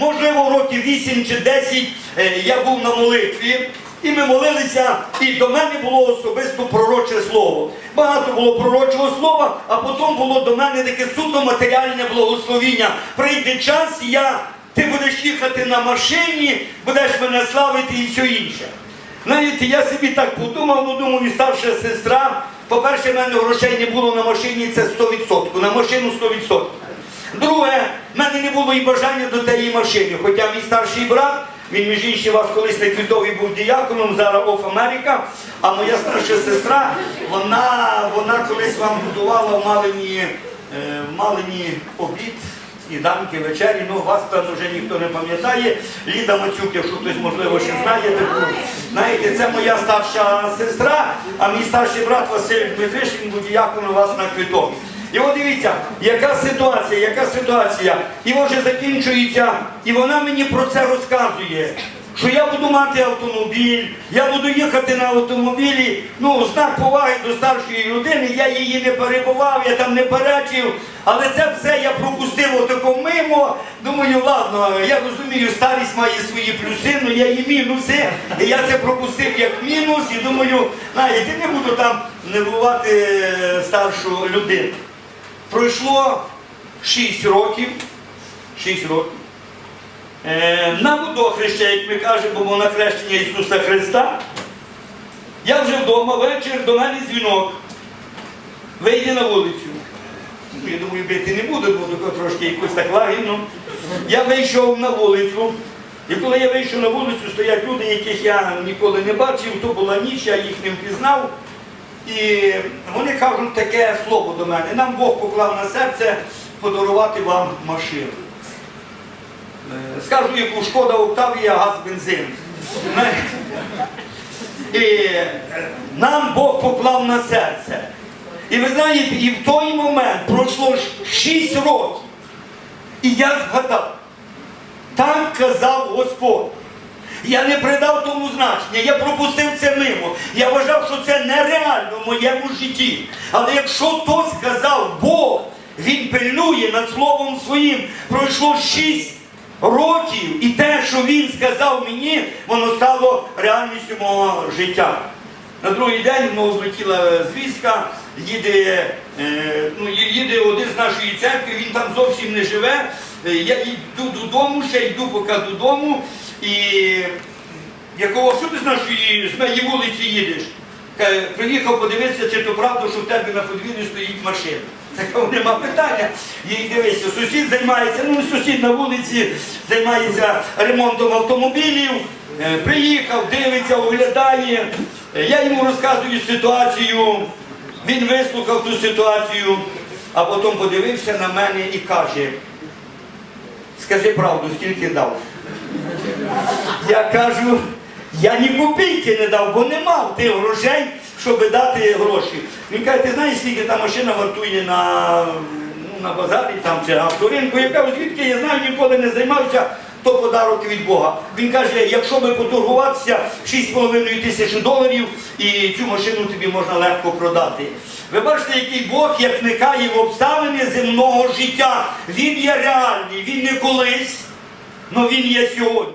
можливо, років 8 чи 10 е, я був на молитві. І ми молилися, і до мене було особисто пророче слово. Багато було пророчого слова, а потім було до мене таке суто матеріальне благословіння. Прийде час, я, ти будеш їхати на машині, будеш мене славити і все інше. Знаєте, я собі так подумав, ну думаю, старша сестра. По-перше, в мене грошей не було на машині, це 100%. На машину 100%. Друге, мене не було і бажання до тієї машини. Хоча мій старший брат, він між іншим вас колись на Квітові був діяконом, зараз оф Америка. А моя старша сестра, вона, вона колись вам готувала в Малині, е, в Малині обід. Сніданки, вечері, ну вас певно вже ніхто не пам'ятає. Ліда Мацюк, якщо хтось можливо ще знає таку. Знаєте, це моя старша сестра, а мій старший брат Василь Дмитриш, він був діякон у вас на Квітові. І от дивіться, яка ситуація, яка ситуація. І вже закінчується, і вона мені про це розказує. Що я буду мати автомобіль, я буду їхати на автомобілі, ну, знак поваги до старшої людини, я її не перебував, я там не перечив, але це все я пропустив отако мимо. Думаю, ладно, я розумію, старість має свої плюси, але є і мінуси. І я це пропустив як мінус, і думаю, знаєте, не буду там нервувати е, старшу людину. Пройшло 6 років. 6 років. Е, на водохреща, як ми кажемо, бо на хрещення Ісуса Христа. Я вже вдома, вечір до мене дзвінок. Вийди на вулицю. Ну, Я думаю, бити не буду, бо трошки якось так лагідно. Я вийшов на вулицю. І коли я вийшов на вулицю, стоять люди, яких я ніколи не бачив, то була ніч, я їх не впізнав. І вони кажуть таке слово до мене. Нам Бог поклав на серце подарувати вам машину. Е, Скажу, яку шкода Октавія, газ бензин. І е, нам Бог поклав на серце. І ви знаєте, і в той момент пройшло 6 років. І я згадав, так казав Господь. Я не придав тому значення, я пропустив це мимо. Я вважав, що це нереально в моєму житті. Але якщо то сказав Бог, Він пильнує над словом своїм. Пройшло шість років, і те, що він сказав мені, воно стало реальністю мого життя. На другий день воно влетіла звістка, їде, е, ну, їде один з нашої церкви, він там зовсім не живе. Е, Я йду додому, ще йду поки додому. І якого що ти з нашої з моєї вулиці їдеш? Приїхав подивитися, чи то правда, що в тебе на подвір'ї стоїть машина. Такого нема питання. Їй дивися, сусід займається, ну сусід на вулиці займається ремонтом автомобілів. Е, Приїхав, дивиться, оглядає. Е, Я йому розказую ситуацію. Він вислухав ту ситуацію, а потім подивився на мене і каже, скажи правду, скільки дав. Я кажу, я ні копійки не дав, бо не мав тих грошей, щоб дати гроші. Він каже, ти знаєш, скільки та машина вартує на, ну, на базарі там, чи авторинку. Я кажу, звідки я знаю, ніколи не займався, то подарок від Бога. Він каже, якщо би поторгуватися 6,5 тисяч доларів, і цю машину тобі можна легко продати. Ви бачите, який Бог як вникає в обставини земного життя. Він є реальний, він не колись, але він є сьогодні.